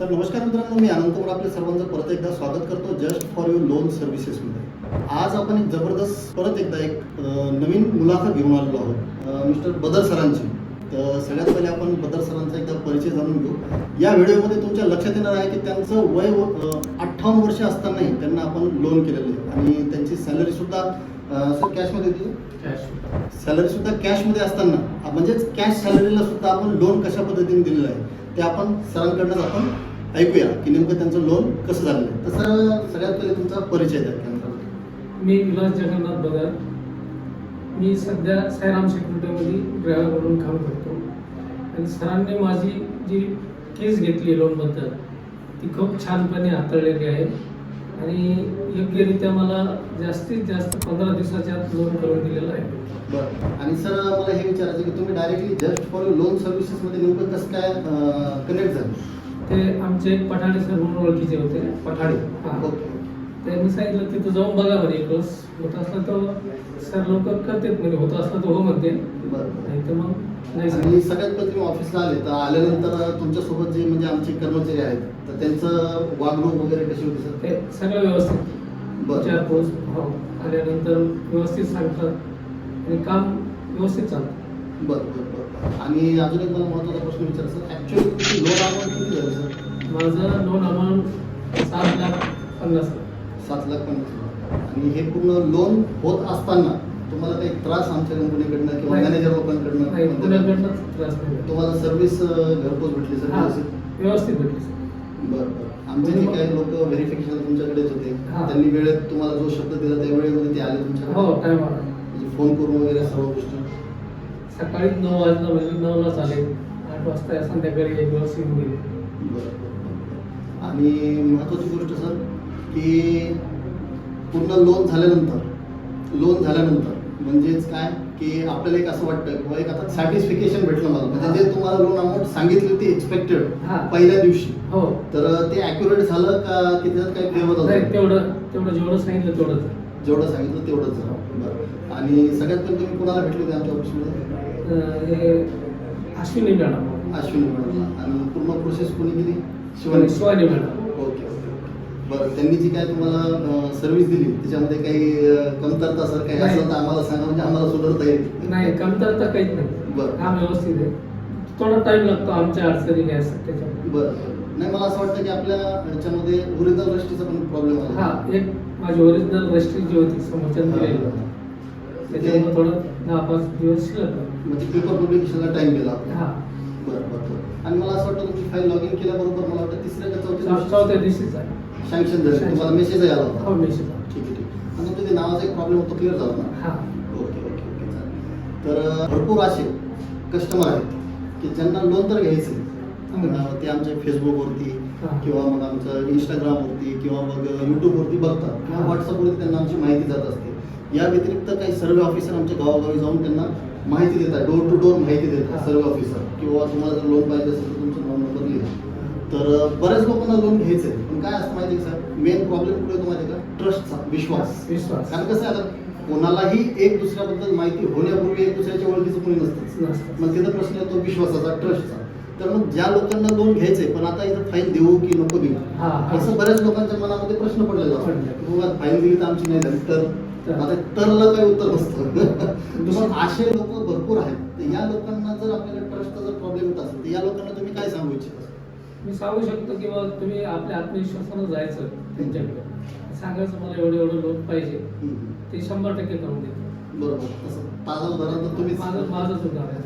तर नमस्कार मित्रांनो मी अनंत आपल्या सर्वांचं परत एकदा स्वागत करतो जस्ट फॉर युअर लोन सर्व्हिसेसमध्ये आज आपण एक जबरदस्त परत एकदा एक नवीन मुलाखत घेऊन आलेलो आहोत मिस्टर बदर सरांची. तर सगळ्यात पहिले आपण बदर सरांचा एकदा परिचय जाणून घेऊ. या व्हिडिओमध्ये तुमच्या लक्षात येणार आहे की त्यांचं वय अठ्ठावन्न वर्ष असतानाही त्यांना आपण लोन केलेलं आहे. आणि त्यांची सॅलरी सुद्धा सर कॅशमध्ये दिली सॅलरी सुद्धा कॅशमध्ये असताना म्हणजेच कॅश सॅलरीला सुद्धा आपण लोन कशा पद्धतीने दिलेलं आहे ते आपण सरांकडनं आपण ऐकूया की नेमकं त्यांचं लोन कसं झालेलं आहे. तसं सगळ्यात पहिले तुमचा परिचय द्या केंद्रामध्ये मी विलास जगन्नाथ बगर मी सध्या सायराम सेक्युरिटीमध्ये ड्रायव्हर म्हणून काम करतो. आणि सरांनी माझी जी केस घेतली लोनबद्दल ती खूप छानपणे हाताळलेली आहे. आणि योग्यरित्या मला जास्तीत जास्त पंधरा दिवसाच्या आत लोन करून दिलेलं आहे. बरं. आणि सर मला हे विचारायचं की तुम्ही डायरेक्टली जस्ट फॉर लोन सर्व्हिसेसमध्ये नेमकं कसं काय कनेक्ट झालं? ते आमचे एक पठाडे सर म्हणून ओळखीचे होते. पठाडे. हां. ओके. त्यांनी सांगितलं तिथं जाऊन बघा म्हणे एक दिवस होत असलं तर सर लोक करतात म्हणजे होत असलं तर हो म्हणते. बरं. नाही तर मग नाही आणि सांगितलं सगळ्यात पहिले तुम्ही ऑफिसला आले तर आल्यानंतर तुमच्यासोबत जे म्हणजे आमचे कर्मचारी आहेत तर त्यांचं वागणूक वगैरे कशी होती सर? ते सगळं व्यवस्थित. बरं. विचारपूस हो आल्यानंतर व्यवस्थित सांगतात आणि काम व्यवस्थित चालतं. बरं बरं बरं आणि अजून एक मला महत्त्वाचा प्रश्न विचार सर ॲक्च्युली लोन अमाऊंट किती झाली सर? माझं लोन अमाऊंट सात लाख पन्नास लाख. सात लाख हजार. आणि हे पूर्ण लोन होत असताना तुम्हाला काही त्रास आमच्या कंपनीकडनं किंवा. मॅनेजर लोकांकडनं. तुम्हाला सर्व्हिस घरपोच भेटली सर व्यवस्थित भेटली सर. बरं बरं आमचे जे काही लोक व्हेरिफिकेशन तुमच्याकडेच होते. त्यांनी वेळेत तुम्हाला जो शब्द दिला त्या वेळेमध्ये ते आले तुमच्याकडे हो म्हणजे फोन करून वगैरे सर्व गोष्टी सकाळी नऊ वाजता म्हणजे नऊलाच आले आठ वाजता संध्याकाळी एक दिवस येऊन गेले बरं. आणि महत्वाची गोष्ट सर की पूर्ण लोन झाल्यानंतर लोन झाल्यानंतर म्हणजेच काय? की आपल्याला एक असं वाटतं किंवा एक आता सॅटिस्फिकेशन भेटलं मला. म्हणजे जे तुम्हाला लोन अमाऊंट सांगितली होती एक्सपेक्टेड हा. पहिल्या दिवशी हो. तर ते अॅक्युरेट झालं का की त्याच्यात काही नाही झाला? तेवढं तेवढं जेवढं सांगितलं तेवढंच. जेवढं सांगितलं तेवढंच झालं. बरं. आणि सगळ्यात पहिले तुम्ही कोणाला भेटले होते आमच्या ऑफिसमध्ये अश्विनी मॅडम. अश्विनी मॅडमला. आणि पूर्ण प्रोसेस कोणी केली? Shivani Shivani. Madam. Okay okay. बरं त्यांनी जी काय तुम्हाला सर्व्हिस दिली त्याच्यामध्ये काही कमतरता सर काही. असेल तर आम्हाला सांगा म्हणजे आम्हाला सुधारता येईल. नाही कमतरता काहीच नाही. बरं. हा व्यवस्थित आहे. थोडा टाइम लागतो आमच्या अडचणी काय असतात त्याच्यामध्ये. बरं बरं. नाही मला असं वाटतं की आपल्या ह्याच्यामध्ये ओरिजिनल रस्टीचा पण प्रॉब्लेम आला हा एक माझी ओरिजिनल रजिस्ट्री जी होती समोरच्या त्याच्यामुळे थोडं दहा पाच दिवस. म्हणजे पेपर पब्लिकेशनला टाइम गेला. हा. बरं बरं आणि मला असं वाटतं तुमची फाईल लॉग इन केल्याबरोबर मला वाटतं तिसऱ्या का चौथ्या चौथ्या दिवशीच आहे. सँक्शन झालं. तुम्हाला मेसेज आला हो होता निश्चित आहे. ठीक आहे ठीक आहे. आणि तुमच्या ते नावाचा एक प्रॉब्लेम होतो क्लिअर झाला ना? हा. ओके ओके ओके चालेल. तर भरपूर असे कस्टमर आहेत की ज्यांना लोन तर घ्यायचे ते आमच्या फेसबुकवरती हा. किंवा मग आमचं इंस्टाग्रामवरती किंवा मग यूट्यूबवरती बघतात. किंवा हा. व्हॉट्सअपवरती त्यांना आमची माहिती जात असते. या व्यतिरिक्त काही सर्वे ऑफिसर आमच्या गावागावी जाऊन त्यांना माहिती देतात डोर टू डोर माहिती देतात हा. सर्वे ऑफिसर किंवा तुम्हाला जर लोन पाहिजे असेल तर तुमचा नॉन नंबर लिहा. तर बऱ्याच लोकांना लोन घ्यायचं आहे पण काय असतं माहिती सर? मेन प्रॉब्लेम कुठे येतो माहिती का? ट्रस्टचा विश्वास. विश्वास. कारण कसं आहे आता कोणालाही एक दुसऱ्याबद्दल माहिती होण्यापूर्वी एक दुसऱ्याच्या ओळखीचं कोणी नसतं. मग तिथं प्रश्न येतो विश्वासाचा ट्रस्टचा तर मग ज्या लोकांना लोन घ्यायचंय पण आता इथं फाईन देऊ की नको देऊ. असं बऱ्याच लोकांच्या मनामध्ये प्रश्न पडलेला बाबा फाईन दिली तर आमची नाही झाली तर. आता तरला काही उत्तर नसतं असे लोक भरपूर आहेत. तर या लोकांना जर आपल्याला ट्रस्टचा जर प्रॉब्लेम येत असेल तर या लोकांना तुम्ही काय सांगू इच्छिता? मी सांगू शकतो की बाबा तुम्ही आपल्या आत्मविश्वासानं जायचं त्यांच्याकडे. सांगायचं मला एवढं एवढं लोन पाहिजे. ते शंभर टक्के करून देतो बरोबर. तसं उदाहरण तर तुम्हीच. माझं माझंच उदाहरण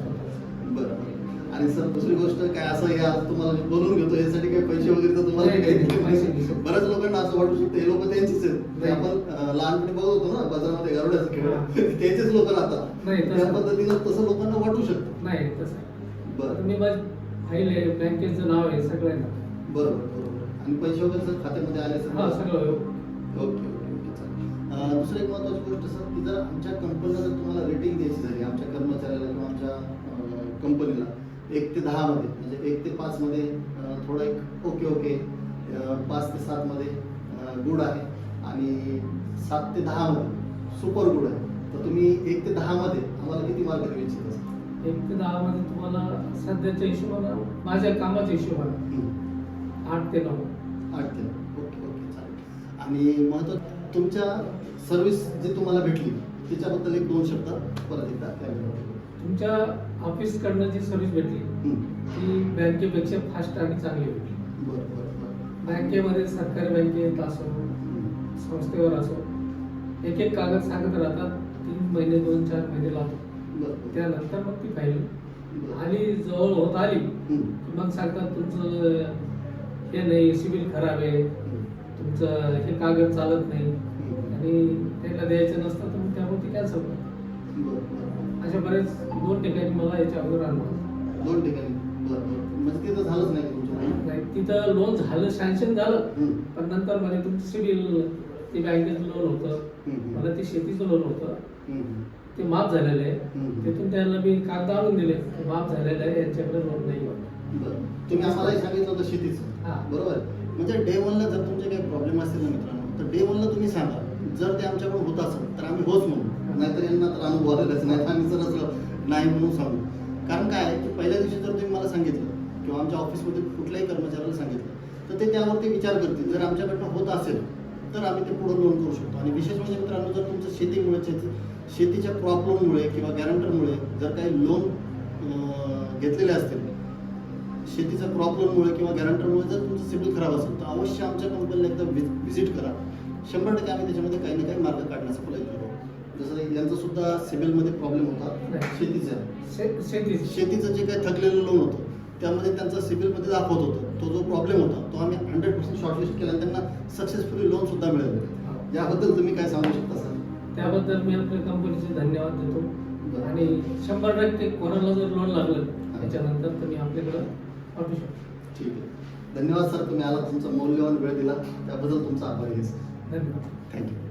आणि सर दुसरी गोष्ट काय असं हे आज तुम्हाला मी बोलून घेतो यासाठी काही पैसे वगैरे तर तुम्हाला काही. बऱ्याच लोकांना असं वाटू शकतं हे लोक त्यांचीच आहेत. आपण लहानपणी बघत होतो ना बाजारामध्ये गारुड्याचं. खेळ. त्याचेच लोक राहतात. त्या पद्धतीनं तसं लोकांना वाटू शकतं. नाही तसं. बरं. तुम्ही माझी फाईल बँकेचं नाव आहे सगळ्यांना. बरोबर बरोबर. आणि पैसे वगैरे सर खात्यामध्ये आले सर? हा सगळं ओके ओके ओके चालेल. दुसरी एक महत्वाची गोष्ट सर की जर आमच्या कंपनीला जर तुम्हाला रेटिंग द्यायची झाली आमच्या कर्मचाऱ्याला किंवा आमच्या कंपनीला एक ते दहामध्ये म्हणजे एक ते पाचमध्ये थोडं एक ओके ओके पाच ते सातमध्ये गुड आहे. आणि सात ते दहामध्ये सुपर गुड आहे. तर तुम्ही एक ते दहामध्ये आम्हाला किती मार्क देऊ इच्छिता एक ते दहा मध्ये तुम्हाला सध्याच्या हिशोबानं माझ्या कामाच्या हिशोबानं. आठ ते नऊ. आठ ते ओके ओके चालेल. आणि महत्त्व तुमच्या सर्व्हिस जी तुम्हाला भेटली त्याच्याबद्दल एक दोन शब्द परत एकदा कॅमेऱ्यावर तुमच्या ऑफिसकडनं जी सर्व्हिस भेटली. ती बँकेपेक्षा फास्ट आणि चांगली भेटली. बरं बरं बरं. बँकेमध्ये सरकारी बँकेत असो. संस्थेवर असो एक एक कागद सांगत राहतात तीन महिने दोन चार महिने बरं त्यानंतर मग ती फाईल बरं. आली जवळ होत आली. की मग सांगतात तुमचं हे नाही सिबिल खराब आहे. तुमचं हे कागद चालत नाही. आणि त्याला द्यायचं नसतं तर मग त्यामुळे ती कॅन्सल करतात अशा बरेच दोन ठिकाणी मला याच्या अगोदर अनुभव. दोन ठिकाणी म्हणजे तिथं झालंच नाही तिथं लोन झालं सँक्शन झालं. पण नंतर म्हणजे तुमचं सिबिल ते बँकेचं लोन होतं. मला ते शेतीचं लोन होतं. ते माफ झालेलं आहे. तिथून त्यांना मी कागद आणून दिले. माफ झालेलं आहे यांच्याकडे लोन नाही तुम्ही आम्हालाही सांगितलं होतं शेतीचं. बरोबर. म्हणजे डे वनला जर तुमचे काही प्रॉब्लेम असतील ना मित्रांनो तर डे वनला तुम्ही सांगा. जर ते आमच्याकडून होत असेल तर आम्ही होच म्हणू नाहीतर यांना तर अनुभव आलेलाच नाही. आम्ही सरच नाही म्हणून सांगू. कारण काय आहे की पहिल्या दिवशी जर तुम्ही मला सांगितलं किंवा आमच्या ऑफिसमध्ये कुठल्याही कर्मचाऱ्याला सांगितलं तर ते त्यावरती विचार करतील. जर आमच्याकडनं होत असेल तर आम्ही ते पुढे लोन करू शकतो. आणि विशेष म्हणजे मित्रांनो जर तुमचं शेतीमुळे शेती शेतीच्या क्रॉप लोनमुळे किंवा गॅरंटरमुळे जर काही लोन घेतलेले असतील शेतीचा क्रॉप लोनमुळे किंवा गॅरंटरमुळे जर तुमचं सिबिल खराब असेल तर अवश्य आमच्या कंपनीला एकदा व्हिजिट करा. शंभर टक्के आम्ही त्याच्यामध्ये काही ना काही मार्ग काढण्याचा प्रयत्न करू जसं यांचा सुद्धा सिबिलमध्ये प्रॉब्लेम होता. शेतीचा. शेतीची. जे काही थकलेलं लोन होतं त्यामध्ये त्यांचा सिबिलमध्ये दाखवत होतं. तो जो प्रॉब्लेम होता तो आम्ही हंड्रेड पर्सेंट शॉर्टलिस्ट केला आणि त्यांना सक्सेसफुली लोन सुद्धा मिळालं. याबद्दल तुम्ही काय सांगू शकता त्याबद्दल मी आपल्या कंपनीचे धन्यवाद देतो. आणि शंभर टक्के कोणाला जर लोन लागलं त्याच्यानंतर तुम्ही आपल्याकडं पाठवू शकता. ठीक आहे. धन्यवाद सर. तुम्ही आला तुमचा मौल्यवान वेळ दिला. त्याबद्दल तुमचा आभारी आहे धन्यवाद. थँक्यू